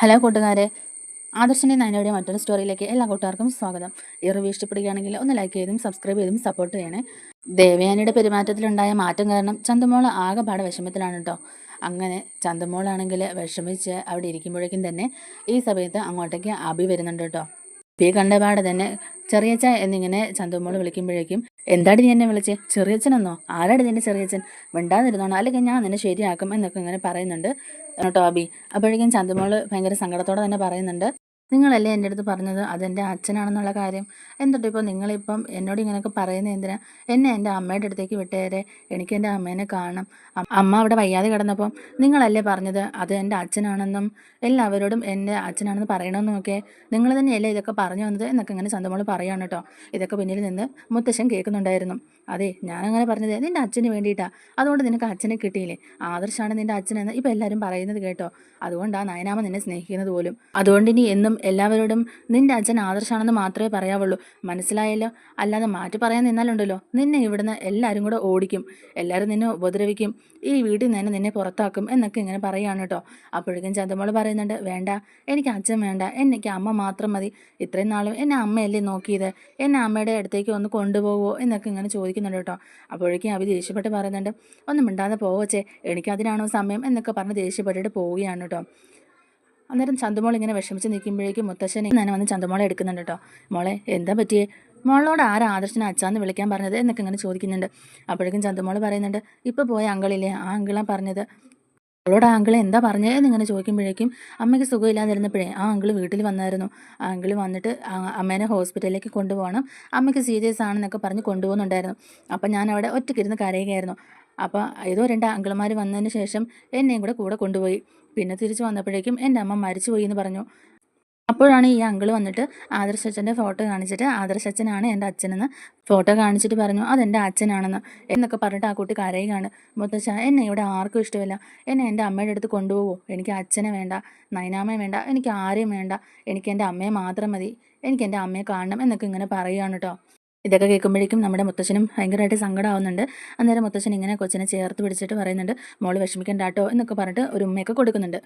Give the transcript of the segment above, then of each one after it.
Hello കൂട്ടുകാരെ. ആദർശന്റെ നയനയുടെ മറ്റൊരു സ്റ്റോറിയിലേക്ക് എല്ലാ കൂട്ടുകാർക്കും സ്വാഗതം. ഈ റിവ്യൂ ഇഷ്ടപ്പെടുകയാണെങ്കിൽ ഒന്ന് ലൈക്ക് ചെയ്തും സബ്സ്ക്രൈബ് ചെയ്തും സപ്പോർട്ട് ചെയ്യണേ. ദേവയാനിയുടെ പെരുമാറ്റത്തിലുണ്ടായ മാറ്റം കാരണം ചന്തമോൾ ആകെപാട് വിഷമത്തിലാണ് കേട്ടോ അങ്ങനെ ചന്തമോളാണെങ്കിൽ വിഷമിച്ച് അവിടെ ഇരിക്കുമ്പോഴേക്കും തന്നെ ഈ സമയത്ത് അങ്ങോട്ടേക്ക് അഭി വരുന്നുണ്ട് കേട്ടോ പി കണ്ടപാട് തന്നെ ചെറിയച്ച എന്നിങ്ങനെ ചന്തമോൾ വിളിക്കുമ്പോഴേക്കും എന്താടി നീ എന്നെ വിളിച്ചേ? ചെറിയച്ഛനെന്നോ? ആരാടി നിന്റെ ചെറിയച്ഛൻ? മിണ്ടാതിരുന്നോണോ? അല്ലെങ്കിൽ ഞാൻ നിന്നെ ശരിയാക്കും എന്നൊക്കെ ഇങ്ങനെ പറയുന്നുണ്ട്. ടോബി അപ്പോഴേക്കും ചന്തമോൾ ഭയങ്കര സങ്കടത്തോടെ തന്നെ പറയുന്നുണ്ട്. നിങ്ങളല്ലേ എന്റെ അടുത്ത് പറഞ്ഞത്? അതെന്റെ അച്ഛനാണെന്നുള്ള കാര്യം. എന്നിട്ട് ഇപ്പോൾ നിങ്ങളിപ്പം എന്നോട് ഇങ്ങനെയൊക്കെ പറയുന്നത് എന്തിനാ? എന്നെ എന്റെ അമ്മയുടെ അടുത്തേക്ക് വിട്ടേരെ. എനിക്ക് എന്റെ അമ്മേനെ കാണണം. അമ്മ അവിടെ വയ്യാതെ കിടന്നപ്പം നിങ്ങളല്ലേ പറഞ്ഞത്? അത് എന്റെ അച്ഛനാണെന്നും എല്ലാവരോടും എന്റെ അച്ഛനാണെന്ന് പറയണമെന്നൊക്കെ നിങ്ങൾ തന്നെയല്ലേ ഇതൊക്കെ പറഞ്ഞു വന്നത് എന്നൊക്കെ ഇങ്ങനെ ചന്തമോൾ പറയുകയാണ് കേട്ടോ. ഇതൊക്കെ പിന്നിൽ നിന്ന് മുത്തശ്ശൻ കേൾക്കുന്നുണ്ടായിരുന്നു. അതെ ഞാനങ്ങനെ പറഞ്ഞത് നിന്റെ അച്ഛന് വേണ്ടിയിട്ടാണ് അതുകൊണ്ട് നിനക്ക് അച്ഛനെ കിട്ടിയില്ലേ? ആദർശാണ് നിന്റെ അച്ഛനെന്ന് ഇപ്പം എല്ലാവരും പറയുന്നത് കേട്ടോ. അതുകൊണ്ടാണ് നയനാമ നിന്നെ സ്നേഹിക്കുന്നത് പോലും. അതുകൊണ്ട് ഇനി എന്നും എല്ലാവരോടും നിന്റെ അച്ഛൻ ആദർശാണെന്ന് മാത്രമേ പറയാവുള്ളൂ. മനസ്സിലായല്ലോ? അല്ലാതെ മാറ്റി പറയാൻ നിന്നാലുണ്ടല്ലോ. നിന്നെ ഇവിടുന്ന് എല്ലാവരും കൂടെ ഓടിക്കും. എല്ലാവരും നിന്നെ ഉപദ്രവിക്കും. ഈ വീട്ടിൽ നിന്ന് നിന്നെ പുറത്താക്കും എന്നൊക്കെ ഇങ്ങനെ പറയുകയാണ് കേട്ടോ. അപ്പോഴേക്കും ചന്തമോൾ പറയുന്നുണ്ട് വേണ്ട എനിക്ക് അച്ഛൻ വേണ്ട. എനിക്ക് അമ്മ മാത്രം മതി. ഇത്രയും നാളും എന്നെ അമ്മയല്ലേ നോക്കിയത്? എന്നെ അമ്മയുടെ അടുത്തേക്ക് ഒന്ന് കൊണ്ടുപോകുമോ എന്നൊക്കെ ഇങ്ങനെ ചോദിക്കുന്നുണ്ട് കേട്ടോ. അപ്പോഴേക്കും അവർ ദേഷ്യപ്പെട്ട് പറയുന്നുണ്ട് ഒന്നും മിണ്ടാതെ പോവച്ചേ എനിക്കതിനാണോ സമയം? എന്നൊക്കെ പറഞ്ഞ് ദേഷ്യപ്പെട്ടിട്ട് പോവുകയാണ് കേട്ടോ. അന്നേരം ചന്തുമോൾ ഇങ്ങനെ വിഷമിച്ച് നിൽക്കുമ്പോഴേക്കും മുത്തശ്ശനെ ഇങ്ങനെ വന്ന് ചന്തുമോളെ എടുക്കുന്നുണ്ട് കേട്ടോ മോളെ എന്താ പറ്റിയേ? മോളോട് ആരാ ആദർശനെ അച്ഛാന്ന് വിളിക്കാൻ പറഞ്ഞത് എന്നൊക്കെ ഇങ്ങനെ ചോദിക്കുന്നുണ്ട്. അപ്പോഴേക്കും ചന്തുമോൾ പറയുന്നുണ്ട് ഇപ്പോൾ പോയ അങ്കിളില്ലേ? ആ അങ്കിളാണ് പറഞ്ഞത്. അവളോട് ആ അങ്കിളെ എന്താ പറഞ്ഞത് എന്നിങ്ങനെ ചോദിക്കുമ്പോഴേക്കും അമ്മയ്ക്ക് സുഖമില്ലാതിരുന്നപ്പോഴേ ആ അങ്കിൾ വീട്ടിൽ വന്നായിരുന്നു. ആ അങ്കിൾ വന്നിട്ട് അമ്മേനെ ഹോസ്പിറ്റലിലേക്ക് കൊണ്ടുപോകണം. അമ്മയ്ക്ക് സീരിയസ് ആണെന്നൊക്കെ പറഞ്ഞ് കൊണ്ടുപോകുന്നുണ്ടായിരുന്നു. അപ്പം ഞാൻ അവിടെ ഒറ്റയ്ക്കിരുന്ന് കരയുകയായിരുന്നു. അപ്പോൾ ഏതോ രണ്ട് അങ്കിൾമാർ വന്നതിന് ശേഷം എന്നെയും കൂടെ കൂടെ കൊണ്ടുപോയി. പിന്നെ തിരിച്ചു വന്നപ്പോഴേക്കും എന്റെ അമ്മ മരിച്ചുപോയി എന്ന് പറഞ്ഞു. അപ്പോഴാണ് ഈ അങ്കിൾ വന്നിട്ട് ആദർശച്ചന്റെ ഫോട്ടോ കാണിച്ചിട്ട് ആദർശച്ചനാണ് എന്റെ അച്ഛനെന്ന് ഫോട്ടോ കാണിച്ചിട്ട് പറഞ്ഞു അതെന്റെ അച്ഛനാണെന്ന് എന്നൊക്കെ പറഞ്ഞിട്ട് ആ കുട്ടി കരയുകയാണ്. മുത്തച്ഛ എന്നെ ഇവിടെ ആർക്കും ഇഷ്ടമില്ല. എന്നെ എന്റെ അമ്മയുടെ അടുത്ത് കൊണ്ടുപോകുമോ എനിക്ക് അച്ഛനെ വേണ്ട നൈനാമയെ വേണ്ട എനിക്ക് ആരെയും വേണ്ട. എനിക്ക് എന്റെ അമ്മയെ മാത്രം മതി. എനിക്ക് എന്റെ അമ്മയെ കാണണം എന്നൊക്കെ ഇങ്ങനെ പറയുകയാണ് കേട്ടോ ഇതൊക്കെ കേൾക്കുമ്പോഴേക്കും നമ്മുടെ മുത്തശ്ശനും ഭയങ്കരമായിട്ട് സങ്കടമാവുന്നുണ്ട്. അന്നേരം മുത്തശ്ശൻ ഇങ്ങനെ കൊച്ചിനെ ചേർത്ത് പിടിച്ചിട്ട് പറയുന്നുണ്ട് മോൾ വിഷമിക്കണ്ടാട്ടോ എന്നൊക്കെ പറഞ്ഞിട്ട് ഒരു ഉമ്മയൊക്കെ കൊടുക്കുന്നുണ്ട്.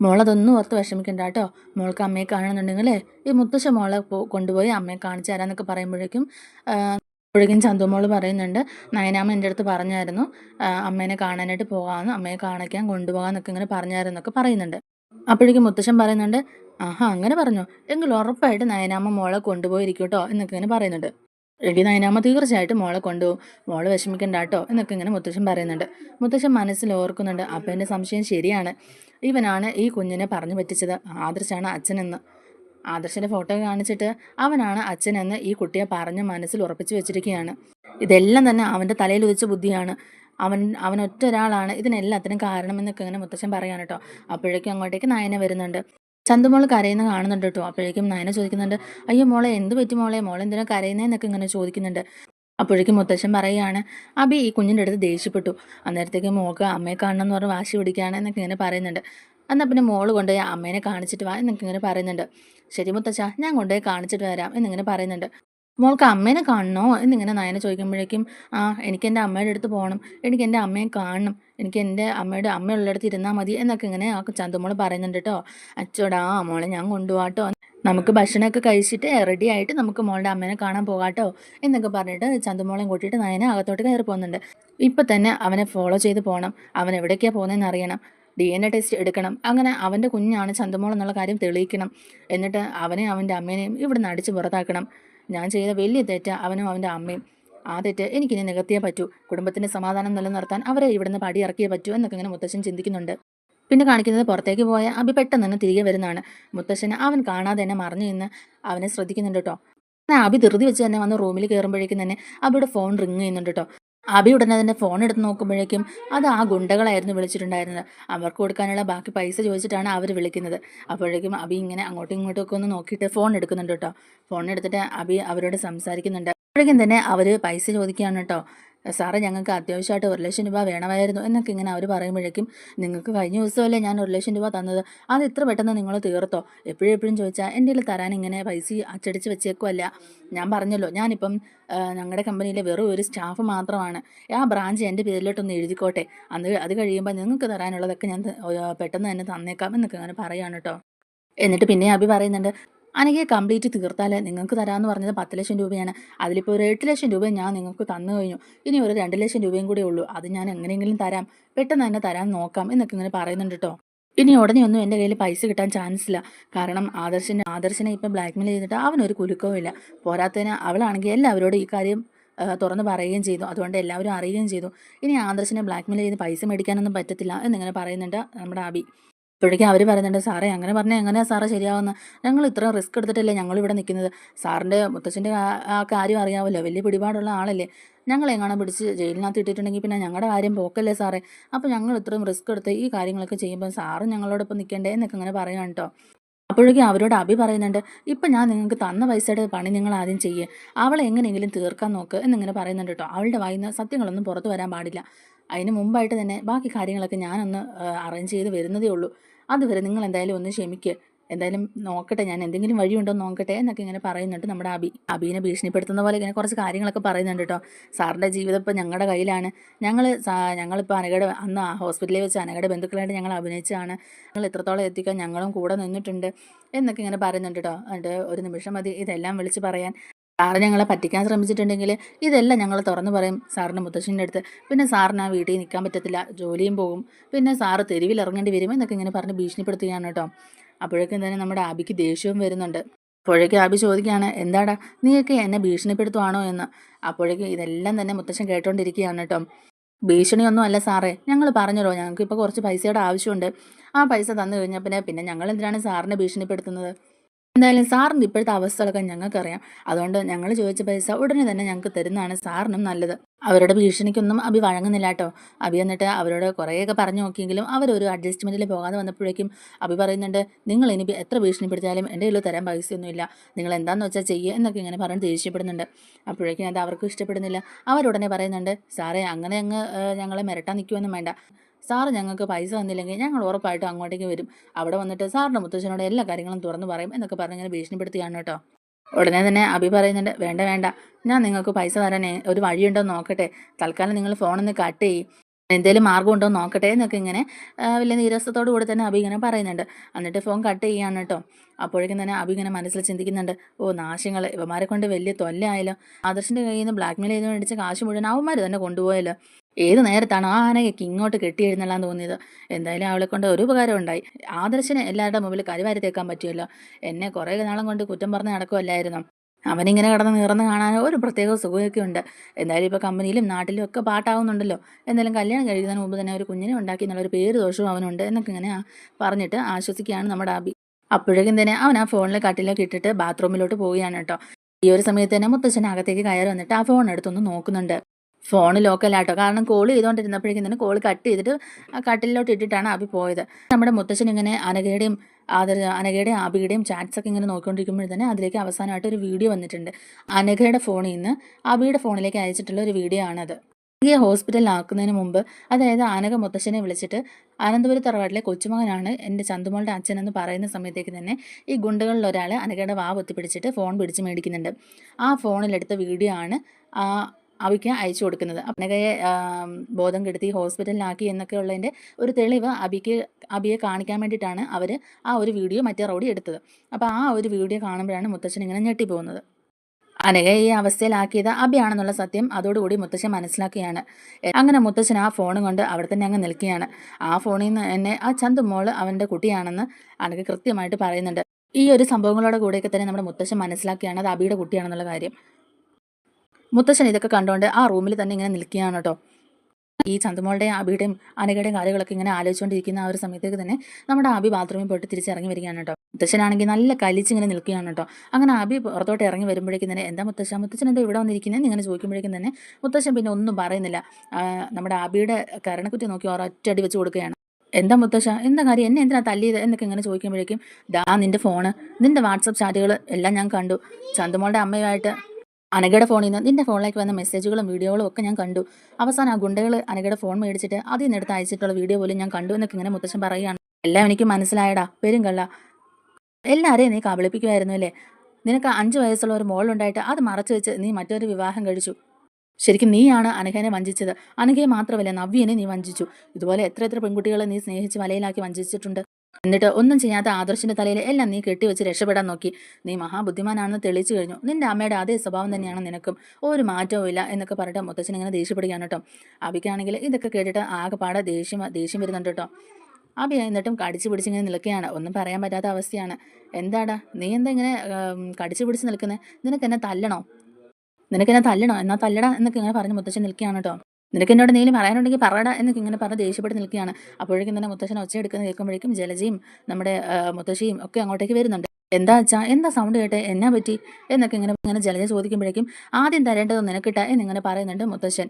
മോളതൊന്നും ഓർത്ത് വിഷമിക്കണ്ട കേട്ടോ മോൾക്ക് അമ്മയെ കാണുന്നുണ്ടെങ്കിൽ ഈ മുത്തശ്ശ മോളെ കൊണ്ടുപോയി അമ്മയെ കാണിച്ചു തരാമെന്നൊക്കെ പറയുമ്പോഴേക്കും അപ്പോഴേക്കും ചന്തുമോൾ പറയുന്നുണ്ട് നയനാമ്മ എന്റെ അടുത്ത് പറഞ്ഞായിരുന്നു അമ്മേനെ കാണാനായിട്ട് പോകാമെന്ന് അമ്മയെ കാണിക്കാൻ കൊണ്ടുപോകാമെന്നൊക്കെ ഇങ്ങനെ പറഞ്ഞായിരുന്നൊക്കെ പറയുന്നുണ്ട്. അപ്പോഴേക്കും മുത്തശ്ശൻ പറയുന്നുണ്ട് ആഹാ അങ്ങനെ പറഞ്ഞു. എങ്കിൽ ഉറപ്പായിട്ട് നയനാമ്മ മോളെ കൊണ്ടുപോയിരിക്കൂട്ടോ എന്നൊക്കെ ഇങ്ങനെ പറയുന്നുണ്ട്. എടി നയനാമ തീർച്ചയായിട്ടും മോളെ കൊണ്ടുപോകും. മോൾ വിഷമിക്കണ്ട കേട്ടോ എന്നൊക്കെ ഇങ്ങനെ മുത്തശ്ശൻ പറയുന്നുണ്ട്. മുത്തശ്ശൻ മനസ്സിൽ ഓർക്കുന്നുണ്ട് അപ്പം എന്റെ സംശയം ശരിയാണ്. ഇവനാണ് ഈ കുഞ്ഞിനെ പറഞ്ഞു പറ്റിച്ചത്. ആദർശാണ് അച്ഛനെന്ന്. ആദർശന്റെ ഫോട്ടോ കാണിച്ചിട്ട് അവനാണ് അച്ഛനെന്ന് ഈ കുട്ടിയെ പറഞ്ഞ് മനസ്സിൽ ഉറപ്പിച്ചു വെച്ചിരിക്കുകയാണ്. ഇതെല്ലാം തന്നെ അവന്റെ തലയിൽ ഉദിച്ച ബുദ്ധിയാണ്. അവൻ അവനൊറ്റ ഒരാളാണ്. ഇതിനെല്ലാത്തിനും കാരണമെന്നൊക്കെ ഇങ്ങനെ മുത്തശ്ശൻ പറയാൻ കേട്ടോ. അപ്പോഴേക്കും അങ്ങോട്ടേക്ക് നയന വരുന്നുണ്ട്. ചന്തുമോൾ കരയുന്ന കാണുന്നുണ്ട് കേട്ടോ. അപ്പോഴേക്കും നയന ചോദിക്കുന്നുണ്ട് അയ്യോ മോളെ എന്ത് പറ്റി മോളെ? മോളെ എന്തിനാ കരയുന്നതെന്നൊക്കെ ഇങ്ങനെ ചോദിക്കുന്നുണ്ട്. അപ്പോഴേക്കും മുത്തശ്ശൻ പറയുകയാണ് അബി ഈ കുഞ്ഞിന്റെ അടുത്ത് ദേഷ്യപ്പെട്ടു. അന്നേരത്തേക്ക് മോൾക്ക് അമ്മയെ കാണണം എന്ന് പറഞ്ഞ് വാശി പിടിക്കുകയാണ് എന്നൊക്കെ ഇങ്ങനെ പറയുന്നുണ്ട്. എന്നാൽ പിന്നെ മോൾ കൊണ്ടുപോയി അമ്മേനെ കാണിച്ചിട്ട് വാ എന്നൊക്കെ ഇങ്ങനെ പറയുന്നുണ്ട്. ശരി മുത്തച്ഛ ഞാൻ കൊണ്ടുപോയി കാണിച്ചിട്ട് വരാം എന്നിങ്ങനെ പറയുന്നുണ്ട്. മോൾക്ക് അമ്മേനെ കാണണോ? എന്നിങ്ങനെ നയന ചോദിക്കുമ്പോഴേക്കും ആ എനിക്ക് എന്റെ അമ്മയുടെ അടുത്ത് പോകണം. എനിക്ക് എന്റെ അമ്മയെ കാണണം. എനിക്ക് എന്റെ അമ്മയുടെ അമ്മയുള്ളിടത്ത് ഇരുന്നാൽ മതി. എന്നൊക്കെ ഇങ്ങനെ ആ ചന്തുമോൾ പറയുന്നുണ്ട് കേട്ടോ. അച്ചോടാ മോളെ ഞാൻ കൊണ്ടുപോകാട്ടോ നമുക്ക് ഭക്ഷണമൊക്കെ കഴിച്ചിട്ട് റെഡി ആയിട്ട് നമുക്ക് മോളുടെ അമ്മേനെ കാണാൻ പോകാട്ടോ. എന്നൊക്കെ പറഞ്ഞിട്ട് ചന്തുമോളെ കൂട്ടിയിട്ട് നയനെ അകത്തോട്ട് കയറി പോകുന്നുണ്ട്. ഇപ്പം തന്നെ അവനെ ഫോളോ ചെയ്ത് പോകണം അവൻ എവിടേക്കാണ് പോകുന്നതെന്ന് അറിയണം. ഡി എൻ എ ടെസ്റ്റ് എടുക്കണം. അങ്ങനെ അവന്റെ കുഞ്ഞാണ് ചന്തുമോൾ എന്നുള്ള കാര്യം തെളിയിക്കണം. എന്നിട്ട് അവനെ അവന്റെ അമ്മേനെയും ഇവിടുന്ന് അടിച്ച് പുറത്താക്കണം. ഞാൻ ചെയ്ത വലിയ തെറ്റ അവനും അവന്റെ അമ്മയും. ആ തെറ്റ് എനിക്കിനി നികത്തിയേ പറ്റൂ. കുടുംബത്തിന്റെ സമാധാനം നിലനിർത്താൻ അവരെ ഇവിടുന്ന് പടിയിറക്കിയേ പറ്റൂ എന്നൊക്കെ ഇങ്ങനെ മുത്തശ്ശൻ ചിന്തിക്കുന്നുണ്ട്. പിന്നെ കാണിക്കുന്നത് പുറത്തേക്ക് പോയ അബി പെട്ടെന്ന് തന്നെ തിരികെ വരുന്നതാണ്. മുത്തശ്ശൻ അവൻ കാണാതെ തന്നെ മറിഞ്ഞു നിന്ന് അവനെ ശ്രദ്ധിക്കുന്നുണ്ട് കേട്ടോ. അബി ധൃതി വെച്ച് തന്നെ വന്ന് റൂമിൽ കയറുമ്പോഴേക്കും തന്നെ അബിയുടെ ഫോൺ റിങ് ചെയ്യുന്നുണ്ട് കേട്ടോ. അബി ഉടനെ തന്നെ ഫോൺ എടുത്ത് നോക്കുമ്പോഴേക്കും അത് ആ ഗുണ്ടകളായിരുന്നു വിളിച്ചിട്ടുണ്ടായിരുന്നത്. അവർക്ക് കൊടുക്കാനുള്ള ബാക്കി പൈസ ചോദിച്ചിട്ടാണ് അവർ വിളിക്കുന്നത്. അപ്പോഴേക്കും അബി ഇങ്ങനെ അങ്ങോട്ടും ഇങ്ങോട്ടും ഒക്കെ ഒന്ന് നോക്കിയിട്ട് ഫോൺ എടുക്കുന്നുണ്ട് കേട്ടോ. ഫോൺ എടുത്തിട്ട് അബി അവരോട് സംസാരിക്കുന്നുണ്ട്. അപ്പോഴേക്കും തന്നെ അവർ പൈസ ചോദിക്കുകയാണ് കേട്ടോ. സാറേ ഞങ്ങൾക്ക് അത്യാവശ്യമായിട്ട് ഒരു ലക്ഷം രൂപ വേണമായിരുന്നു എന്നൊക്കെ ഇങ്ങനെ അവർ പറയുമ്പോഴേക്കും നിങ്ങൾക്ക് കഴിഞ്ഞ ദിവസമല്ലേ ഞാൻ ഒരു ലക്ഷം രൂപ തന്നത്? അത് ഇത്ര പെട്ടെന്ന് നിങ്ങൾ തീർത്തോ? എപ്പോഴും എപ്പോഴും ചോദിച്ചാൽ എന്റെ തരാൻ ഇങ്ങനെ പൈസ അച്ചടിച്ച് വെച്ചേക്കുമല്ല ഞാൻ പറഞ്ഞല്ലോ ഞാനിപ്പം ഞങ്ങളുടെ കമ്പനിയിലെ വെറും ഒരു സ്റ്റാഫ് മാത്രമാണ്. ആ ബ്രാഞ്ച് എന്റെ പേരിലോട്ടൊന്ന് എഴുതിക്കോട്ടെ. അന്ന് അത് കഴിയുമ്പോൾ നിങ്ങൾക്ക് തരാനുള്ളതൊക്കെ ഞാൻ പെട്ടെന്ന് തന്നെ തന്നേക്കാം എന്നൊക്കെ അങ്ങനെ പറയാണ് കേട്ടോ എന്നിട്ട് പിന്നെ അഭി പറയുന്നുണ്ട് അനഘയെ കംപ്ലീറ്റ് തീർത്താൽ നിങ്ങൾക്ക് തരാമെന്ന് പറഞ്ഞത് പത്ത് ലക്ഷം രൂപയാണ്. അതിലിപ്പോൾ ഒരു എട്ട് ലക്ഷം രൂപ ഞാൻ നിങ്ങൾക്ക് തന്നു കഴിഞ്ഞു. ഇനി ഒരു രണ്ട് ലക്ഷം രൂപയും കൂടെ ഉള്ളൂ. അത് ഞാൻ എങ്ങനെയെങ്കിലും തരാം. പെട്ടെന്ന് തന്നെ തരാൻ നോക്കാം എന്നൊക്കെ ഇങ്ങനെ പറയുന്നുണ്ട് കേട്ടോ ഇനി ഉടനെ ഒന്നും എന്റെ കയ്യിൽ പൈസ കിട്ടാൻ ചാൻസ് ഇല്ല. കാരണം ആദർശിനെ ആദർശിനെ ഇപ്പം ബ്ലാക്ക്മെയിൽ ചെയ്തിട്ട് അവനൊരു കുലുക്കവും ഇല്ല. പോരാത്തതിന് അവളാണെങ്കിൽ എല്ലാവരോടും ഈ കാര്യം തുറന്ന് പറയുകയും ചെയ്തു. അതുകൊണ്ട് എല്ലാവരും അറിയുകയും ചെയ്തു. ഇനി ആദർശിനെ ബ്ലാക്ക്മെയിൽ ചെയ്ത് പൈസ മേടിക്കാനൊന്നും പറ്റത്തില്ല എന്നിങ്ങനെ പറയുന്നുണ്ട് നമ്മുടെ അബി അപ്പോഴേക്കും അവർ പറയുന്നുണ്ട് സാറേ അങ്ങനെ പറഞ്ഞാൽ എങ്ങനെയാണ് സാറേ ശരിയാവുന്നത് ഞങ്ങൾ ഇത്ര റിസ്ക് എടുത്തിട്ടല്ലേ ഞങ്ങൾ ഇവിടെ നിൽക്കുന്നത് സാറിന്റെ മുത്തച്ഛന്റെ ആ- കാര്യം അറിയാമല്ലോ വലിയ പിടിപാടുള്ള ആളല്ലേ. ഞങ്ങൾ എങ്ങനെ പിടിച്ച് ജയിലിനകത്ത് ഇട്ടിട്ടുണ്ടെങ്കിൽ പിന്നെ ഞങ്ങളുടെ കാര്യം പോക്കല്ലേ സാറേ? അപ്പോൾ ഞങ്ങൾ ഇത്രയും റിസ്ക് എടുത്ത് ഈ കാര്യങ്ങളൊക്കെ ചെയ്യുമ്പോൾ സാറ് ഞങ്ങളോടൊപ്പം നിൽക്കണ്ടേ എന്നൊക്കെ അങ്ങനെ പറയാം കേട്ടോ. അപ്പോഴേക്കും അവരോട് അഭി പറയുന്നുണ്ട് ഇപ്പം ഞാൻ നിങ്ങൾക്ക് തന്ന പൈസയുടെ പണി നിങ്ങൾ ആദ്യം ചെയ്യുക അവളെ എങ്ങനെയെങ്കിലും തീർക്കാൻ നോക്ക് എന്നിങ്ങനെ പറയുന്നുണ്ട് കേട്ടോ. അവളുടെ വായിന്ന് സത്യങ്ങളൊന്നും പുറത്തു വരാൻ പാടില്ല. അതിന് മുമ്പായിട്ട് തന്നെ ബാക്കി കാര്യങ്ങളൊക്കെ ഞാനൊന്ന് അറേഞ്ച് ചെയ്ത് വരുന്നതേ ഉള്ളൂ. അതുവരെ നിങ്ങൾ എന്തായാലും ഒന്ന് ക്ഷമിക്ക്. എന്തായാലും നോക്കട്ടെ ഞാൻ എന്തെങ്കിലും വഴിയുണ്ടോ നോക്കട്ടെ എന്നൊക്കെ ഇങ്ങനെ പറയുന്നുണ്ട് നമ്മുടെ അബി. അബീനെ ഭീഷണിപ്പെടുത്തുന്ന പോലെ ഇങ്ങനെ കുറച്ച് കാര്യങ്ങളൊക്കെ പറയുന്നുണ്ട് കേട്ടോ. സാറിന്റെ ജീവിതം ഇപ്പോൾ ഞങ്ങളുടെ കയ്യിലാണ്. ഞങ്ങൾ ഞങ്ങളിപ്പോൾ അനകയുടെ അന്ന് ഹോസ്പിറ്റലിൽ വെച്ച് അനകയുടെ ബന്ധുക്കളായിട്ട് ഞങ്ങൾ അഭിനയിച്ചാണ് ഞങ്ങൾ എത്രത്തോളം എത്തിക്കാൻ ഞങ്ങളും കൂടെ നിന്നിട്ടുണ്ട് എന്നൊക്കെ ഇങ്ങനെ പറയുന്നുണ്ട് കേട്ടോ. എന്നിട്ട് ഒരു നിമിഷം മതി ഇതെല്ലാം വിളിച്ച് പറയാൻ. സാറ് ഞങ്ങളെ പറ്റിക്കാൻ ശ്രമിച്ചിട്ടുണ്ടെങ്കിൽ ഇതെല്ലാം ഞങ്ങൾ തുറന്നു പറയും സാറിന്റെ മുത്തശ്ശന്റെ അടുത്ത്. പിന്നെ സാറിന് ആ വീട്ടിൽ നിൽക്കാൻ പറ്റത്തില്ല ജോലിയും പോകും. പിന്നെ സാറ് തെരുവിൽ ഇറങ്ങേണ്ടി വരും എന്നൊക്കെ ഇങ്ങനെ പറഞ്ഞ് ഭീഷണിപ്പെടുത്തുകയാണ് കേട്ടോ. അപ്പോഴേക്കും തന്നെ നമ്മുടെ ആബിക്ക് ദേഷ്യവും വരുന്നുണ്ട്. അപ്പോഴേക്കും ആബി ചോദിക്കുകയാണ് എന്താടാ നീയൊക്കെ എന്നെ ഭീഷണിപ്പെടുത്തുവാണോ എന്ന്? അപ്പോഴേക്കും ഇതെല്ലാം തന്നെ മുത്തശ്ശൻ കേട്ടോണ്ടിരിക്കുകയാണ് കേട്ടോ. ഭീഷണിയൊന്നും അല്ല സാറേ ഞങ്ങൾ പറഞ്ഞല്ലോ ഞങ്ങൾക്ക് ഇപ്പോൾ കുറച്ച് പൈസയുടെ ആവശ്യമുണ്ട്. ആ പൈസ തന്നു കഴിഞ്ഞാൽ പിന്നെ പിന്നെ ഞങ്ങൾ എന്തിനാണ് സാറിനെ ഭീഷണിപ്പെടുത്തുന്നത്? എന്തായാലും സാറിന്റെ ഇപ്പോഴത്തെ അവസ്ഥകളൊക്കെ ഞങ്ങൾക്കറിയാം. അതുകൊണ്ട് ഞങ്ങൾ ചോദിച്ച പൈസ ഉടനെ തന്നെ ഞങ്ങൾക്ക് തരുന്നതാണ് സാറിനും നല്ലത്. അവരുടെ ഭീഷണിക്കൊന്നും അഭി വഴങ്ങുന്നില്ല കേട്ടോ. അഭി എന്നിട്ട് അവരോട് കുറേയൊക്കെ പറഞ്ഞു നോക്കിയെങ്കിലും അവരൊരു അഡ്ജസ്റ്റ്മെന്റിൽ പോകാതെ വന്നപ്പോഴേക്കും അഭി പറയുന്നുണ്ട് നിങ്ങൾ ഇനി എത്ര ഭീഷണിപ്പെടുത്തിയാലും എന്റെ കയ്യിൽ തരാൻ പൈസയൊന്നുമില്ല. നിങ്ങൾ എന്താണെന്ന് വെച്ചാൽ ചെയ്യുക എന്നൊക്കെ ഇങ്ങനെ പറഞ്ഞ് ദേഷ്യപ്പെടുന്നുണ്ട്. അപ്പോഴേക്കും അത് അവർക്ക് ഇഷ്ടപ്പെടുന്നില്ല. അവരുടനെ പറയുന്നുണ്ട് സാറേ അങ്ങനെ അങ്ങ് ഞങ്ങളെ മിരട്ടാൻ നിൽക്കുമെന്നും വേണ്ട. സാറ് ഞങ്ങൾക്ക് പൈസ തന്നില്ലെങ്കിൽ ഞങ്ങൾ ഉറപ്പായിട്ടും അങ്ങോട്ടേക്ക് വരും. അവിടെ വന്നിട്ട് സാറിന്റെ മുത്തച്ഛനോട് എല്ലാ കാര്യങ്ങളും തുറന്നു പറയും എന്നൊക്കെ പറഞ്ഞിങ്ങനെ ഭീഷണിപ്പെടുത്തുകയാണ് കേട്ടോ. ഉടനെ തന്നെ അഭി പറയുന്നുണ്ട് വേണ്ട വേണ്ട. ഞാൻ നിങ്ങൾക്ക് പൈസ തരാൻ ഒരു വഴിയുണ്ടോ നോക്കട്ടെ. തൽക്കാലം നിങ്ങൾ ഫോണൊന്ന് കട്ട് ചെയ്യും. എന്തെങ്കിലും മാർഗം ഉണ്ടോ നോക്കട്ടെ എന്നൊക്കെ ഇങ്ങനെ വലിയ നീരസത്തോടു കൂടി തന്നെ അഭി ഇങ്ങനെ പറയുന്നുണ്ട്. എന്നിട്ട് ഫോൺ കട്ട് ചെയ്യാണ് കേട്ടോ. അപ്പോഴേക്കും തന്നെ അഭി ഇങ്ങനെ മനസ്സിൽ ചിന്തിക്കുന്നുണ്ട് ഓ നാശങ്ങൾ ഇവമാരെ കൊണ്ട് വലിയ തൊല്ലയായാലോ ആദർശിന്റെ കയ്യിൽ നിന്ന് ബ്ലാക്ക്മെയിൽ ചെയ്ത് മേടിച്ച കാശ് മുഴുവൻ അവന്മാർ തന്നെ കൊണ്ടുപോയല്ലോ. ഏത് നേരത്താണ് ആ ആനയ്ക്ക് ഇങ്ങോട്ട് കെട്ടി എഴുന്നള്ളാൻ തോന്നിയത്? എന്തായാലും അവളെ കൊണ്ട് ഒരു ഉപകാരം ഉണ്ടായി ആദർശന് എല്ലാവരുടെ മുമ്പിൽ കരിവാരി തേക്കാൻ പറ്റുമല്ലോ? എന്നെ കുറേ നാളം കൊണ്ട് കുറ്റം പറഞ്ഞ് നടക്കുമല്ലായിരുന്നു അവനിങ്ങനെ കിടന്ന് നിറന്ന് കാണാൻ ഒരു പ്രത്യേക സുഖമൊക്കെ ഉണ്ട് എന്തായാലും ഇപ്പോൾ കമ്പനിയിലും നാട്ടിലും ഒക്കെ പാട്ടാവുന്നുണ്ടല്ലോ? എന്തായാലും കല്യാണം കഴിക്കുന്നതിന് മുമ്പ് തന്നെ ഒരു കുഞ്ഞിനെ ഉണ്ടാക്കി എന്നുള്ളൊരു പേര് ദോഷവും അവനുണ്ട് എന്നൊക്കെ ഇങ്ങനെ പറഞ്ഞിട്ട് ആശ്വസിക്കുകയാണ് നമ്മുടെ ആബി. അപ്പോഴേക്കും തന്നെ അവൻ ആ ഫോണിലെ കട്ടിലൊക്കെ ഇട്ടിട്ട് ബാത്റൂമിലോട്ട് പോവുകയാണ് കേട്ടോ. ഈ ഒരു സമയത്ത് തന്നെ മുത്തച്ഛൻ അകത്തേക്ക് കയറി വന്നിട്ട് ആ ഫോൺ എടുത്തൊന്ന് നോക്കുന്നുണ്ട്. ഫോൺ ലോക്കല്ല കേട്ടോ കാരണം കോൾ ചെയ്തുകൊണ്ടിരുന്നപ്പോഴേക്കും തന്നെ കോൾ കട്ട് ചെയ്തിട്ട് കട്ടിലോട്ട് ഇട്ടിട്ടാണ് അബി പോയത്. നമ്മുടെ മുത്തച്ഛൻ ഇങ്ങനെ അനഘയുടെയും ആദർ അനഘയുടെയും ആബിയുടെയും ചാറ്റ്സ് ഒക്കെ ഇങ്ങനെ നോക്കിക്കൊണ്ടിരിക്കുമ്പോൾ തന്നെ അതിലേക്ക് അവസാനമായിട്ട് ഒരു വീഡിയോ വന്നിട്ടുണ്ട്. അനഘയുടെ ഫോണിൽ നിന്ന് അബിയുടെ ഫോണിലേക്ക് അയച്ചിട്ടുള്ള ഒരു വീഡിയോ ആണത്. അനഘയെ ഹോസ്പിറ്റലിലാക്കുന്നതിന് മുമ്പ് അതായത് അനഘ മുത്തശ്ശനെ വിളിച്ചിട്ട് അനന്തപുരി തറവാട്ടിലെ കൊച്ചുമകനാണ് എന്റെ ചന്തുമോളുടെ അച്ഛൻ എന്ന് പറയുന്ന സമയത്തേക്ക് തന്നെ ഈ ഗുണ്ടകളിൽ ഒരാൾ വാവ് ഒത്തിപ്പിടിച്ചിട്ട് ഫോൺ പിടിച്ച് മേടിക്കുന്നുണ്ട്. ആ ഫോണിലെടുത്ത വീഡിയോ ആണ് ആ അബിക്ക് അയച്ചു കൊടുക്കുന്നത്. അപ്പനകയെ ബോധം കെടുത്തി ഹോസ്പിറ്റലിലാക്കി എന്നൊക്കെ ഉള്ളതിന്റെ ഒരു തെളിവ് അബിക്ക് അബിയെ കാണിക്കാൻ വേണ്ടിയിട്ടാണ് അവർ ആ ഒരു വീഡിയോ മറ്റേ റോഡി എടുത്തത്. അപ്പോൾ ആ ഒരു വീഡിയോ കാണുമ്പോഴാണ് മുത്തച്ഛൻ ഇങ്ങനെ ഞെട്ടിപ്പോകുന്നത്. അനഘയെ ഈ അവസ്ഥയിലാക്കിയത് അബിയാണെന്നുള്ള സത്യം അതോടുകൂടി മുത്തശ്ശൻ മനസ്സിലാക്കുകയാണ്. അങ്ങനെ മുത്തശ്ശൻ ആ ഫോണും കൊണ്ട് അവിടെ തന്നെ അങ്ങ് നിൽക്കുകയാണ്. ആ ഫോണിൽ നിന്ന് എന്നെ ആ മോൾ അവന്റെ കുട്ടിയാണെന്ന് അനഘ കൃത്യമായിട്ട് പറയുന്നുണ്ട്. ഈ ഒരു സംഭവങ്ങളോടെ കൂടെയൊക്കെ തന്നെ നമ്മുടെ മുത്തശ്ശൻ മനസ്സിലാക്കിയാണ് അത് അബിയുടെ കുട്ടിയാണെന്നുള്ള കാര്യം. മുത്തശ്ശൻ ഇതൊക്കെ കണ്ടുകൊണ്ട് ആ റൂമിൽ തന്നെ ഇങ്ങനെ നിൽക്കുകയാണ് കേട്ടോ. ഈ ചന്തമോളുടെയും അബിയുടെയും അനഘയുടെയും കാര്യങ്ങളൊക്കെ ഇങ്ങനെ ആലോചിച്ചുകൊണ്ടിരിക്കുന്ന ആ ഒരു സമയത്തേക്ക് തന്നെ നമ്മുടെ അബി ബാത്റൂമിൽ പോയിട്ട് തിരിച്ചിറങ്ങി വരികയാണ് കേട്ടോ. മുത്തശ്ശനാണെങ്കിൽ നല്ല കലിച്ച് ഇങ്ങനെ നിൽക്കുകയാണ് കേട്ടോ. അങ്ങനെ അബി പുറത്തോട്ട് ഇറങ്ങി വരുമ്പോഴേക്കും തന്നെ എന്താ മുത്തശ്ശ മുത്തശ്ശൻ എന്താ ഇവിടെ വന്നിരിക്കുന്നത് ഇങ്ങനെ ചോദിക്കുമ്പോഴേക്കും തന്നെ മുത്തശ്ശൻ പിന്നെ ഒന്നും പറയുന്നില്ല. നമ്മുടെ അബിയുടെ കരണക്കുറ്റി നോക്കി ഒരൊറ്റടി വെച്ച് കൊടുക്കുകയാണ്. എന്താ മുത്തശ്ശ എന്താ കാര്യം? എന്നെ എന്തിനാ തല്ലിയത്? എന്നൊക്കെ ഇങ്ങനെ ചോദിക്കുമ്പോഴേക്കും ദാ നിന്റെ ഫോണ് നിന്റെ വാട്സപ്പ് ചാറ്റുകൾ എല്ലാം ഞാൻ കണ്ടു. ചന്തുമോളുടെ അമ്മയുമായിട്ട് അനഘയുടെ ഫോണിൽ നിന്ന് നിന്റെ ഫോണിലേക്ക് വന്ന മെസ്സേജുകളും വീഡിയോകളും ഒക്കെ ഞാൻ കണ്ടു. അവസാനം ആ ഗുണ്ടകൾ അനഘയുടെ ഫോൺ മേടിച്ചിട്ട് അതിൽ നിന്ന് എടുത്ത് അയച്ചിട്ടുള്ള വീഡിയോ പോലും ഞാൻ കണ്ടു എന്നൊക്കെ ഇങ്ങനെ മുത്തശ്ശൻ പറയുകയാണ്. എല്ലാം എനിക്ക് മനസ്സിലായടാ പെരും കള്ള. എല്ലാവരെയും നീ കബളിപ്പിക്കുമായിരുന്നു അല്ലേ? നിനക്ക് അഞ്ച് വയസ്സുള്ള ഒരു മോളുണ്ടായിട്ട് അത് മറച്ചു വെച്ച് നീ മറ്റൊരു വിവാഹം കഴിച്ചു. ശരിക്കും നീയാണ് അനഘനെ വഞ്ചിച്ചത്. അനഘയെ മാത്രമല്ല നവ്യനെ നീ വഞ്ചിച്ചു. ഇതുപോലെ എത്ര എത്ര പെൺകുട്ടികളെ നീ സ്നേഹിച്ച് വലയിലാക്കി വഞ്ചിച്ചിട്ടുണ്ട്. എന്നിട്ട് ഒന്നും ചെയ്യാത്ത ആദർശിന്റെ തലയിൽ എല്ലാം നീ കെട്ടിവെച്ച് രക്ഷപ്പെടാൻ നോക്കി. നീ മഹാബുദ്ധിമാനാണെന്ന് തെളിച്ചു കഴിഞ്ഞു. നിന്റെ അമ്മയുടെ അതേ സ്വഭാവം തന്നെയാണ് നിനക്കും. ഒരു മാറ്റവും ഇല്ല എന്നൊക്കെ പറഞ്ഞിട്ട് മുത്തച്ഛൻ ഇങ്ങനെ ദേഷ്യപ്പെടുകയാണ് കേട്ടോ. അബിക്കാണെങ്കിൽ ഇതൊക്കെ കേട്ടിട്ട് ആകെപ്പാടെ ദേഷ്യം ദേഷ്യം വരുന്നുണ്ട് കേട്ടോ. അബി എന്നിട്ടും കടിച്ചു പിടിച്ചിങ്ങനെ നിൽക്കുകയാണ്. ഒന്നും പറയാൻ പറ്റാത്ത അവസ്ഥയാണ്. എന്താടാ? നീ എന്താ ഇങ്ങനെ കടിച്ചു പിടിച്ച് നിൽക്കുന്നത് നിനക്ക് എന്നെ തല്ലണോ? നിനക്ക് എന്നെ തല്ലണോ? എന്നാ തല്ലടാ എന്നൊക്കെ ഇങ്ങനെ പറഞ്ഞ് മുത്തച്ഛൻ നിൽക്കുകയാണ് കേട്ടോ. നിനക്ക് എന്നോട് എന്തെങ്കിലും പറയാനുണ്ടെങ്കിൽ പറയട എന്നൊക്കെ ഇങ്ങനെ പറഞ്ഞ് ദേഷ്യപ്പെട്ട് നിൽക്കുകയാണ്. അപ്പോഴേക്കും തന്നെ മുത്തശ്ശൻ ഒച്ച എടുക്കുന്ന കേൾക്കുമ്പോഴേക്കും ജലജയും നമ്മുടെ മുത്തശ്ശിയും ഒക്കെ അങ്ങോട്ടേക്ക് വരുന്നുണ്ട്. എന്താ അച്ഛാ? എന്താ സൗണ്ട് കേട്ടെ? എന്നാ പറ്റി? എന്നൊക്കെ ഇങ്ങനെ ഇങ്ങനെ ജലജ ചോദിക്കുമ്പോഴേക്കും ആദ്യം തരേണ്ടത് നിനക്കിട്ട എന്നിങ്ങനെ പറയുന്നുണ്ട് മുത്തശ്ശൻ.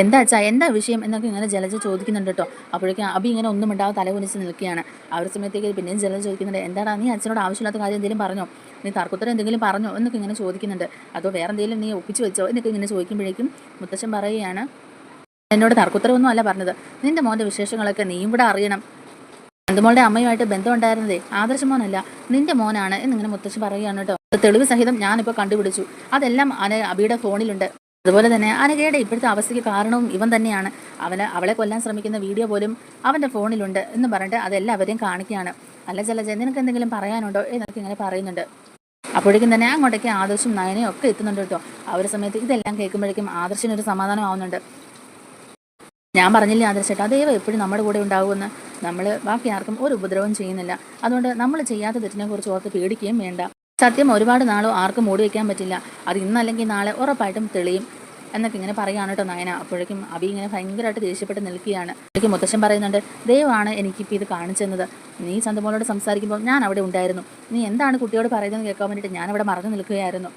എന്താ അച്ഛാ? എന്താ വിഷയം? എന്നൊക്കെ ഇങ്ങനെ ജലജ ചോദിക്കുന്നുണ്ട് കേട്ടോ. അപ്പോഴേക്കും അബി ഇങ്ങനെ ഒന്നും ഉണ്ടാവും തലകുനിച്ച് നിൽക്കുകയാണ്. ഒരു സമയത്തേക്ക് പിന്നെയും ജലജ ചോദിക്കുന്നുണ്ട് എന്താടാ? നീ അച്ഛനോട് ആവശ്യമില്ലാത്ത കാര്യം എന്തെങ്കിലും പറഞ്ഞോ? നീ തർക്കുത്തരം എന്തെങ്കിലും പറഞ്ഞോ? എന്നൊക്കെ ഇങ്ങനെ ചോദിക്കുന്നുണ്ട്. അതോ വേറെ എന്തെങ്കിലും നീ ഒപ്പിച്ച് വെച്ചോ? എന്നൊക്കെ ഇങ്ങനെ ചോദിക്കുമ്പോഴേക്കും മുത്തശ്ശൻ പറയുകയാണ് എന്നോട് തർക്കുത്തരവൊന്നും അല്ല പറഞ്ഞത്. നിന്റെ മോന്റെ വിശേഷങ്ങളൊക്കെ നീയും കൂടെ അറിയണം. ബന്ധുമോളുടെ അമ്മയുമായിട്ട് ബന്ധം ഉണ്ടായിരുന്നതേ ആദർശ മോനല്ല നിന്റെ മോനാണ് എന്നിങ്ങനെ മുത്തശ്ശി പറയുകയാണ് കേട്ടോ. തെളിവ് സഹിതം ഞാനിപ്പോൾ കണ്ടുപിടിച്ചു. അതെല്ലാം അന അബിയുടെ ഫോണിലുണ്ട്. അതുപോലെ തന്നെ അനഘയുടെ ഇപ്പോഴത്തെ അവസ്ഥയ്ക്ക് കാരണവും ഇവൻ തന്നെയാണ്. അവന് അവളെ കൊല്ലാൻ ശ്രമിക്കുന്ന വീഡിയോ പോലും അവന്റെ ഫോണിലുണ്ട് എന്ന് പറഞ്ഞിട്ട് അതെല്ലാവരെയും കാണിക്കുകയാണ്. അല്ല ചില നിനക്ക് എന്തെങ്കിലും പറയാനുണ്ടോ? എന്നൊക്കെ ഇങ്ങനെ പറയുന്നുണ്ട്. അപ്പോഴേക്കും തന്നെ അങ്ങോട്ടേക്ക് ആദർശും നയനയും ഒക്കെ എത്തുന്നുണ്ട് കേട്ടോ. ആ ഒരു സമയത്ത് ഇതെല്ലാം കേൾക്കുമ്പോഴേക്കും ആദർശിനൊരു സമാധാനം ആവുന്നുണ്ട് ഞാൻ പറഞ്ഞില്ലേ ആദർശേട്ടാ ദൈവം എപ്പോഴും നമ്മുടെ കൂടെ ഉണ്ടാവുമെന്ന് നമ്മൾ ബാക്കി ആർക്കും ഒരു ഉപദ്രവം ചെയ്യുന്നില്ല. അതുകൊണ്ട് നമ്മൾ ചെയ്യാത്ത തെറ്റിനെ കുറിച്ച് ഓർത്ത് പേടിക്കുകയും വേണ്ട. സത്യം ഒരുപാട് നാളോ ആർക്കും മൂടി വയ്ക്കാൻ പറ്റില്ല. അത് ഇന്നല്ലെങ്കിൽ നാളെ ഉറപ്പായിട്ടും തെളിയും. എന്നൊക്കെ ഇങ്ങനെ പറയുകയാണ് കേട്ടോ നയന. അപ്പോഴേക്കും അബി ഇങ്ങനെ ഭയങ്കരമായിട്ട് ദേഷ്യപ്പെട്ട് നിൽക്കുകയാണ്. എനിക്ക് മുത്തശ്ശൻ പറയുന്നുണ്ട് ദൈവമാണ് എനിക്കിപ്പോൾ ഇത് കാണിച്ചെന്നത്. നീ ചന്തമോളോട് സംസാരിക്കുമ്പോൾ ഞാൻ അവിടെ ഉണ്ടായിരുന്നു. നീ എന്താണ് കുട്ടിയോട് പറയുന്നത് കേൾക്കാൻ വേണ്ടിയിട്ട് ഞാൻ അവിടെ മറന്നു നിൽക്കുകയായിരുന്നു.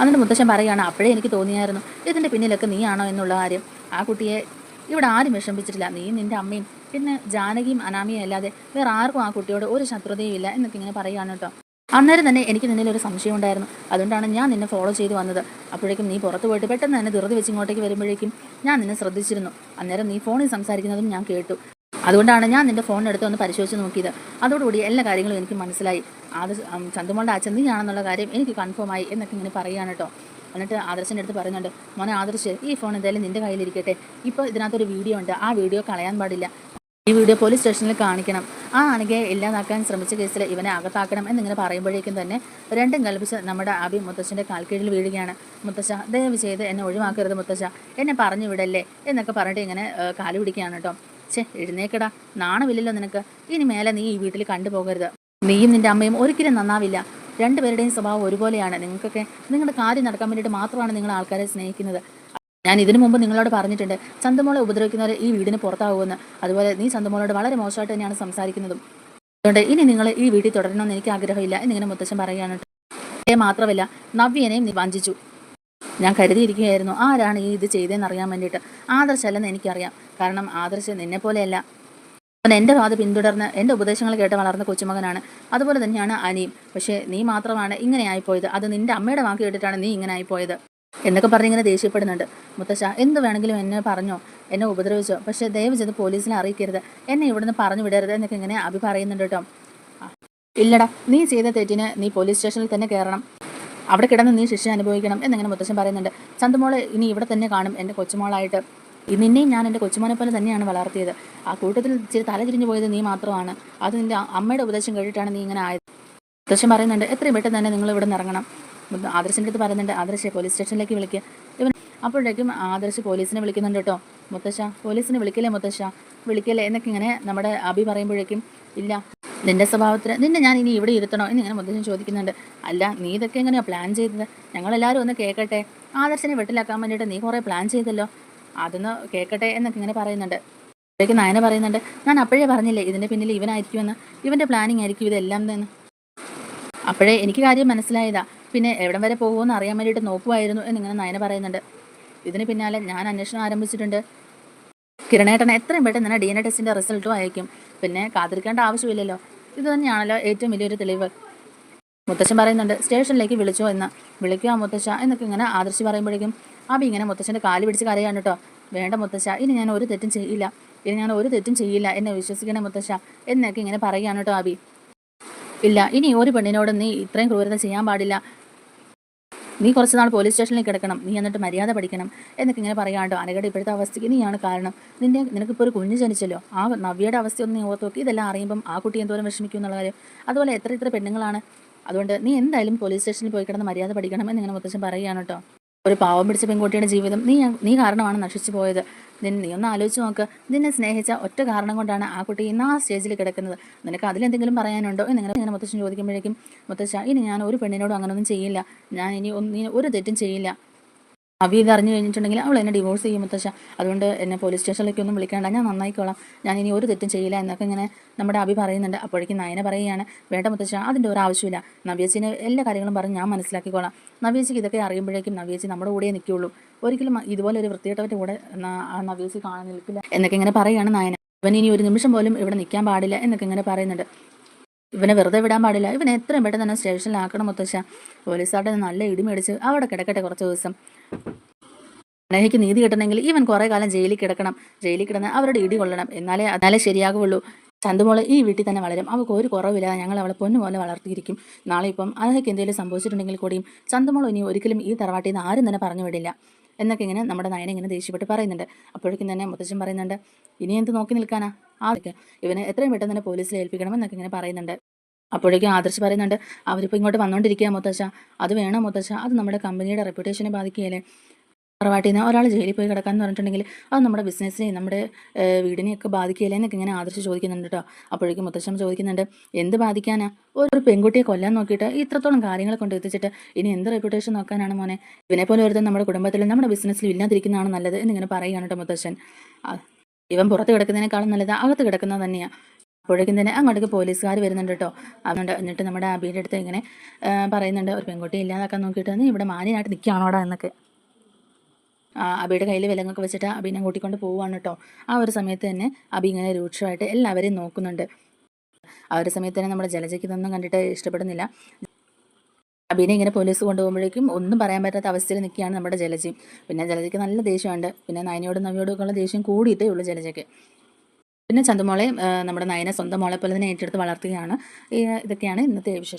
എന്നിട്ട് മുത്തശ്ശൻ പറയുകയാണ് അപ്പോഴേ എനിക്ക് തോന്നിയായിരുന്നു. ഇതിന്റെ പിന്നിലൊക്കെ നീയാണോ എന്നുള്ള കാര്യം. ആ കുട്ടിയെ ഇവിടെ ആരും വിഷമിച്ചിട്ടില്ല നീ നിന്റെ അമ്മയും പിന്നെ ജാനകിയും അനാമിയും അല്ലാതെ വേറെ ആർക്കും ആ കുട്ടിയോട് ഒരു ശത്രുതയും ഇല്ല എന്നൊക്കെ ഇങ്ങനെ പറയുകയാണ് കേട്ടോ. അന്നേരം തന്നെ എനിക്ക് നിന്നിൽ ഒരു സംശയം ഉണ്ടായിരുന്നു. അതുകൊണ്ടാണ് ഞാൻ നിന്നെ ഫോളോ ചെയ്ത് വന്നത്. അപ്പോഴേക്കും നീ പുറത്ത് പോയിട്ട് പെട്ടെന്ന് തന്നെ ധൃതി വെച്ച് ഇങ്ങോട്ടേക്ക് വരുമ്പോഴേക്കും ഞാൻ നിന്നെ ശ്രദ്ധിച്ചിരുന്നു. അന്നേരം നീ ഫോണിൽ സംസാരിക്കുന്നതും ഞാൻ കേട്ടു. അതുകൊണ്ടാണ് ഞാൻ നിന്റെ ഫോണിനെടുത്ത് ഒന്ന് പരിശോധിച്ച് നോക്കിയത്. അതോടുകൂടി എല്ലാ കാര്യങ്ങളും എനിക്ക് മനസ്സിലായി. അത് ചന്തുമോളുടെ അച്ഛൻ നീയാണെന്നുള്ള കാര്യം എനിക്ക് കൺഫേം ആയി എന്നൊക്കെ ഇങ്ങനെ പറയുകയാണ് കേട്ടോ. എന്നിട്ട് ആദർശിന്റെ അടുത്ത് പറയുന്നുണ്ട് മോനെ ആദർശ് ഈ ഫോൺ എന്തായാലും നിന്റെ കയ്യിലിരിക്കട്ടെ. ഇപ്പോൾ ഇതിനകത്തൊരു വീഡിയോ ഉണ്ട്. ആ വീഡിയോ കളയാൻ പാടില്ല. ഈ വീഡിയോ പോലീസ് സ്റ്റേഷനിൽ കാണിക്കണം. ആ ആണെങ്കിൽ ഇല്ലാതാക്കാൻ ശ്രമിച്ച കേസിൽ ഇവനെ അകത്താക്കണം എന്നിങ്ങനെ പറയുമ്പോഴേക്കും തന്നെ രണ്ടും കൽപ്പിച്ച് നമ്മുടെ അബി മുത്തശ്ശന്റെ കാൽക്കീഴിൽ വീഴുകയാണ്. മുത്തശ്ശ ദയവ് ചെയ്ത് എന്നെ ഒഴിവാക്കരുത് മുത്തശ്ശ. എന്നെ പറഞ്ഞു വിടല്ലേ? എന്നൊക്കെ പറഞ്ഞിട്ട് ഇങ്ങനെ കാൽ പിടിക്കുകയാണ് കേട്ടോ. ഛേ എഴുന്നേക്കടാ. നാണമില്ലല്ലോ നിനക്ക്. ഇനി മേലെ നീ ഈ വീട്ടിൽ കണ്ടുപോകരുത്. നീയും നിന്റെ അമ്മയും ഒരിക്കലും നന്നാവില്ല. രണ്ടുപേരുടെയും സ്വഭാവം ഒരുപോലെയാണ്. നിങ്ങൾക്കൊക്കെ നിങ്ങളുടെ കാര്യം നടക്കാൻ വേണ്ടിയിട്ട് മാത്രമാണ് നിങ്ങൾ ആൾക്കാരെ സ്നേഹിക്കുന്നത്. ഞാൻ ഇതിനു മുമ്പ് നിങ്ങളോട് പറഞ്ഞിട്ടുണ്ട് ചന്തമോളെ ഉപദ്രവിക്കുന്നവർ ഈ വീടിന് പുറത്താവുമെന്ന്. അതുപോലെ നീ ചന്തമോളോട് വളരെ മോശമായിട്ട് തന്നെയാണ് സംസാരിക്കുന്നതും. അതുകൊണ്ട് ഇനി നിങ്ങൾ ഈ വീട്ടിൽ തുടരണമെന്ന് എനിക്ക് ആഗ്രഹമില്ല എന്നിങ്ങനെ മുത്തശ്ശൻ പറയുകയാണ്. മാത്രമല്ല നവ്യനെയും നീ വഞ്ചിച്ചു. ഞാൻ കരുതിയിരിക്കുകയായിരുന്നു ആരാണ് ഈ ഇത് ചെയ്തതെന്ന് അറിയാൻ വേണ്ടിയിട്ട്? ആദർശല്ലെന്ന് എനിക്കറിയാം. കാരണം ആദർശ് നിന്നെ പോലെയല്ല അവൻ എന്റെ പാത പിന്തുടർന്ന് എന്റെ ഉപദേശങ്ങൾ കേട്ട് വളർന്ന കൊച്ചുമകനാണ്. അതുപോലെ തന്നെയാണ് അനിയും. പക്ഷേ നീ മാത്രമാണ് ഇങ്ങനെ ആയിപ്പോയത് അത് നിന്റെ അമ്മയുടെ വാക്ക് കേട്ടിട്ടാണ് നീ ഇങ്ങനെ ആയിപ്പോയത് എന്നൊക്കെ പറഞ്ഞ് ഇങ്ങനെ ദേഷ്യപ്പെടുന്നുണ്ട്. മുത്തശ്ശ എന്ത് വേണമെങ്കിലും എന്നെ പറഞ്ഞോ? എന്നെ ഉപദ്രവിച്ചോ? പക്ഷേ ദയവ് ചെയ്ത് പോലീസിനെ അറിയിക്കരുത്. എന്നെ ഇവിടുന്ന് പറഞ്ഞു വിടരുത് എന്നൊക്കെ ഇങ്ങനെ അഭി പറയുന്നുണ്ട് കേട്ടോ. ഇല്ലടാ നീ ചെയ്ത തെറ്റിന് നീ പോലീസ് സ്റ്റേഷനിൽ തന്നെ കയറണം. അവിടെ കിടന്ന് നീ ശിക്ഷ അനുഭവിക്കണം എന്നിങ്ങനെ മുത്തശ്ശൻ പറയുന്നുണ്ട്. ചന്തമോളെ ഇനി ഇവിടെ തന്നെ കാണും എന്റെ കൊച്ചുമോളായിട്ട്. നിന്നെയും ഞാൻ എന്റെ കൊച്ചുമോനെ പോലെ തന്നെയാണ് വളർത്തിയത്. ആ കൂട്ടത്തിൽ ഇച്ചിരി തല തിരിഞ്ഞു പോയത് നീ മാത്രമാണ്. അത് നിന്റെ അമ്മയുടെ ഉപദേശം കേട്ടിട്ടാണ് നീ ഇങ്ങനെ ആയത്. ഉദ്ദേശം പറയുന്നുണ്ട് എത്രയും പെട്ടെന്ന് തന്നെ നിങ്ങൾ ഇവിടെ നിന്ന് ഇറങ്ങണം ആദർശിന്റെ അടുത്ത് പറയുന്നുണ്ട് ആദർശ പോലീസ് സ്റ്റേഷനിലേക്ക് വിളിക്കുക ഇവൻ അപ്പോഴേക്കും ആദർശ് പോലീസിനെ വിളിക്കുന്നുണ്ട് കേട്ടോ. മുത്തശ്ശ പോലീസിനെ വിളിക്കല്ലേ മുത്തശ്ശ? വിളിക്കല്ലേ? എന്നൊക്കെ ഇങ്ങനെ നമ്മുടെ അഭി പറയുമ്പോഴേക്കും ഇല്ല നിന്റെ സ്വഭാവത്തിന് നിന്നെ ഞാൻ ഇനി ഇവിടെ ഇരുത്തണോ? എന്നിങ്ങനെ മുത്തശ്ശൻ ചോദിക്കുന്നുണ്ട്. അല്ല നീ ഇതൊക്കെ എങ്ങനെയാണ് പ്ലാൻ ചെയ്തത്? ഞങ്ങളെല്ലാവരും ഒന്ന് കേൾക്കട്ടെ ആദർശനെ വെട്ടിലാക്കാൻ വേണ്ടിയിട്ട് നീ കുറേ പ്ലാൻ ചെയ്തല്ലോ. അതൊന്ന് കേൾക്കട്ടെ എന്നൊക്കെ ഇങ്ങനെ പറയുന്നുണ്ട്. അപ്പോഴേക്ക് നയന പറയുന്നുണ്ട് ഞാൻ അപ്പോഴേ പറഞ്ഞില്ലേ ഇതിന്റെ പിന്നിൽ ഇവനായിരിക്കുമെന്ന്? ഇവന്റെ പ്ലാനിങ് ആയിരിക്കും ഇതെല്ലാം തന്നെ അപ്പോഴേ എനിക്ക് കാര്യം മനസ്സിലായതാ. പിന്നെ എവിടം വരെ പോകുമെന്ന് അറിയാൻ വേണ്ടിയിട്ട് നോക്കുമായിരുന്നു എന്നിങ്ങനെ നയന പറയുന്നുണ്ട്. ഇതിന് പിന്നാലെ ഞാൻ അന്വേഷണം ആരംഭിച്ചിട്ടുണ്ട്. കിരണേട്ടൻ എത്രയും പെട്ടെന്ന് തന്നെ ഡി എൻ എ ടെസ്റ്റിന്റെ റിസൾട്ടും അയക്കും. പിന്നെ കാത്തിരിക്കേണ്ട ആവശ്യമില്ലല്ലോ. ഇത് തന്നെയാണല്ലോ ഏറ്റവും വലിയൊരു തെളിവ്. മുത്തശ്ശൻ പറയുന്നുണ്ട് സ്റ്റേഷനിലേക്ക് വിളിച്ചോ എന്ന്. വിളിക്കുക മുത്തശ്ശ എന്നൊക്കെ ഇങ്ങനെ ആദർശി പറയുമ്പോഴേക്കും അബി ഇങ്ങനെ മുത്തശ്ശന്റെ കാൽ പിടിച്ച് കരയാണ് കേട്ടോ വേണ്ട മുത്തശ്ശ ഇനി ഞാൻ ഒരു തെറ്റും ചെയ്യില്ല. ഇനി ഞാൻ ഒരു തെറ്റും ചെയ്യില്ല. എന്നെ വിശ്വസിക്കണേ മുത്തശ്ശ എന്നൊക്കെ ഇങ്ങനെ പറയുകയാണ് കേട്ടോ അബി ഇല്ല ഇനി ഒരു പെണ്ണിനോട് നീ ഇത്രയും ക്രൂരത ചെയ്യാൻ പാടില്ല. നീ കുറച്ച് നാൾ പോലീസ് സ്റ്റേഷനിൽ കിടക്കണം. നീ എന്നിട്ട് മര്യാദ പഠിക്കണം. എന്നൊക്കെ ഇങ്ങനെ പറയാണ്ടോ അനകയുടെ ഇപ്പോഴത്തെ അവസ്ഥയ്ക്ക് നീയാണ് കാരണം. നിന്റെ നിനക്കിപ്പോൾ ഒരു കുഞ്ഞ് ജനിച്ചല്ലോ. ആ നവ്യയുടെ അവസ്ഥ ഒന്ന് നീ ഓർത്ത് നോക്കി. ഇതെല്ലാം അറിയുമ്പം ആ കുട്ടി എന്തോരം വിഷമിക്കും എന്നുള്ള കാര്യം. അതുപോലെ എത്ര ഇത്ര പെണ്ണുങ്ങളാണ്. അതുകൊണ്ട് നീ എന്തായാലും പോലീസ് സ്റ്റേഷനിൽ പോയി കിടന്ന് മര്യാദ പഠിക്കണം എന്നിങ്ങനെ മുത്തച്ഛൻ പറയുകയാണ് കേട്ടോ ഒരു പാവം പിടിച്ച പെൺകുട്ടിയുടെ ജീവിതം നീ നീ കാരണമാണ് നശിച്ചു പോയത്. നിൻ നീ ഒന്ന് ആലോചിച്ച് നോക്ക്. നിന്നെ സ്നേഹിച്ച ഒറ്റ കാരണം കൊണ്ടാണ് ആ കുട്ടി ഇന്ന് ആ സ്റ്റേജിൽ കിടക്കുന്നത്. നിനക്ക് അതിലെന്തെങ്കിലും പറയാനുണ്ടോ? എന്നിങ്ങനെ ഇങ്ങനെ മുത്തച്ഛൻ ചോദിക്കുമ്പോഴേക്കും മുത്തച്ഛ ഇനി ഞാൻ ഒരു പെണ്ണിനോടും അങ്ങനെയൊന്നും ചെയ്യില്ല. ഞാൻ ഇനി ഒന്നും ഒരു തെറ്റും ചെയ്യില്ല. അവി ഇത് അറിഞ്ഞു കഴിഞ്ഞിട്ടുണ്ടെങ്കിൽ അവൾ എന്നെ ഡിവോഴ്സ് ചെയ്യും മുത്തശ്ശ. അതുകൊണ്ട് എന്നെ പോലീസ് സ്റ്റേഷനിലേക്ക് ഒന്നും വിളിക്കേണ്ട. ഞാൻ നന്നായിക്കോളാം. ഞാൻ ഇനി ഒരു തെറ്റും ചെയ്യില്ല എന്നൊക്കെ ഇങ്ങനെ നമ്മുടെ അഭി പറയുന്നുണ്ട്. അപ്പോഴേക്കും നയന പറയുകയാണ് വേണ്ട മുത്തശ്ശ അതിന്റെ ഒരു ആവശ്യമില്ല. നവ്യേച്ചിന് എല്ലാ കാര്യങ്ങളും പറഞ്ഞ് ഞാൻ മനസ്സിലാക്കിക്കോളാം. നവ്യേച്ചിക്ക് ഇതൊക്കെ അറിയുമ്പോഴേക്കും നവ്യേച്ചി നമ്മുടെ കൂടെ നിൽക്കുകയുള്ളൂ. ഒരിക്കലും ഇതുപോലെ ഒരു വൃത്തികെട്ടവന്റെ കൂടെ നവ്യേച്ചി കാണാൻ നിൽക്കില്ല. എന്നൊക്കെ ഇങ്ങനെ പറയുകയാണ് നയന. അവൻ ഇനി ഒരു നിമിഷം പോലും ഇവിടെ നിൽക്കാൻ പാടില്ല എന്നൊക്കെ ഇങ്ങനെ പറയുന്നുണ്ട്. ഇവനെ വെറുതെ വിടാൻ പാടില്ല. ഇവനെ എത്രയും പെട്ടെന്ന് തന്നെ സ്റ്റേഷനിലാക്കണം മുത്തശ്ശ പോലീസുകാരുടെ നല്ല ഇടിമേടിച്ച് അവിടെ കിടക്കട്ടെ കുറച്ച് ദിവസം. അനഹയ്ക്ക് നീതി കിട്ടണമെങ്കിൽ ഇവൻ കുറേ കാലം ജയിലിൽ കിടക്കണം. ജയിലിൽ കിടന്ന് അവരുടെ ഇടി കൊള്ളണം. എന്നാലേ എന്നാലേ ശരിയാകുള്ളൂ. ചന്തുമോൾ ഈ വീട്ടിൽ തന്നെ വളരും. അവൾക്ക് ഒരു കുറവില്ലാതെ ഞങ്ങൾ അവളെ പൊന്നുപോലെ വളർത്തിയിരിക്കും. നാളെ ഇപ്പം അനഹയ്ക്ക് എന്തെങ്കിലും സംഭവിച്ചിട്ടുണ്ടെങ്കിൽ കൂടിയും ചന്തുമോൾ ഇനി ഒരിക്കലും ഈ തറവാട്ടിൽ നിന്ന് ആരും തന്നെ പറഞ്ഞു വിടില്ല. എന്നൊക്കെ ഇങ്ങനെ നമ്മുടെ നയനെ ഇങ്ങനെ ദേഷ്യപ്പെട്ട് പറയുന്നുണ്ട്. അപ്പോഴേക്കും തന്നെ മുത്തച്ഛൻ പറയുന്നുണ്ട് ഇനി എന്ത് നോക്കി നിൽക്കാനാ? ആദ്യമൊക്കെ ഇവനെ എത്രയും പെട്ടെന്ന് തന്നെ പോലീസിൽ ഏൽപ്പിക്കണം എന്നൊക്കെ ഇങ്ങനെ പറയുന്നുണ്ട്. അപ്പോഴേക്കും ആദർശ് പറയുന്നുണ്ട് അവരിപ്പോൾ ഇങ്ങോട്ട് വന്നുകൊണ്ടിരിക്കുക മുത്തശ്ശ. അത് വേണം മുത്തശ്ശ? അത് നമ്മുടെ കമ്പനിയുടെ റെപ്യൂട്ടേഷനെ ബാധിക്കുകയല്ലേ? തറവാട്ടിൽ നിന്ന് ഒരാൾ ജയിലിൽ പോയി കിടക്കാന്ന് പറഞ്ഞിട്ടുണ്ടെങ്കിൽ അത് നമ്മുടെ ബിസിനസ്സിനെയും നമ്മുടെ വീടിനെയൊക്കെ ബാധിക്കില്ലേ എന്നൊക്കെ ഇങ്ങനെ ആദർശ് ചോദിക്കുന്നുണ്ട് കേട്ടോ. അപ്പോഴേക്കും മുത്തശ്ശം ചോദിക്കുന്നുണ്ട് എന്ത് ബാധിക്കാനാ? ഒരു പെൺകുട്ടിയെ കൊല്ലാൻ നോക്കിയിട്ട് ഇത്രത്തോളം കാര്യങ്ങൾ കൊണ്ട് എത്തിച്ചിട്ട് ഇനി എന്ത് റെപ്യൂട്ടേഷൻ നോക്കാനാണ് മോനെ? ഇവനെ പോലെ ഒരുത്തൻ നമ്മുടെ കുടുംബത്തിലും നമ്മുടെ ബിസിനസ്സിലും ഇല്ലാതിരിക്കുന്നതാണ് നല്ലത് എന്നിങ്ങനെ പറയുകയാണ് കേട്ടോ മുത്തശ്ശൻ. ഇവൻ പുറത്ത് കിടക്കുന്നതിനേക്കാളും നല്ലത് അകത്ത് കിടക്കുന്നത് തന്നെയാണ് അപ്പോഴേക്കും തന്നെ അങ്ങോട്ടേക്ക് പോലീസുകാർ വരുന്നുണ്ട് കേട്ടോ. അതുകൊണ്ട് എന്നിട്ട് നമ്മുടെ അബിയുടെ അടുത്ത് ഇങ്ങനെ പറയുന്നുണ്ട് ഒരു പെൺകുട്ടി ഇല്ലാതാക്കാൻ നോക്കിയിട്ട് നീ ഇവിടെ മാന്യനായിട്ട് നിൽക്കുകയാണോടാ എന്നൊക്കെ. അബിയുടെ കയ്യിൽ വിലങ്ങൊക്കെ വെച്ചിട്ട് അബീനെ കൂട്ടിക്കൊണ്ട് പോവുകയാണ് കേട്ടോ. ആ ഒരു സമയത്ത് തന്നെ അബി ഇങ്ങനെ രൂക്ഷമായിട്ട് എല്ലാവരെയും നോക്കുന്നുണ്ട്. ആ ഒരു സമയത്ത് തന്നെ നമ്മുടെ ജലജയ്ക്ക് ഇതൊന്നും കണ്ടിട്ട് ഇഷ്ടപ്പെടുന്നില്ല. അബീനെ ഇങ്ങനെ പോലീസ് കൊണ്ടുപോകുമ്പോഴേക്കും ഒന്നും പറയാൻ പറ്റാത്ത അവസ്ഥയിൽ നിൽക്കുകയാണ് നമ്മുടെ ജലജയും പിന്നെ ജലജയ്ക്ക് നല്ല ദേഷ്യമുണ്ട്. പിന്നെ നയനയോടും നവിയോടും ഒക്കെ ഉള്ള ദേഷ്യം കൂടിയിട്ടേ ഉള്ളൂ ജലജയ്ക്ക്. പിന്നെ ചന്തുമോളെ നമ്മുടെ നയനെ സ്വന്തം മോളെ പോലെ തന്നെ ഏറ്റെടുത്ത് വളർത്തുകയാണ്. ഇതൊക്കെയാണ് ഇന്നത്തെ വിശേഷം.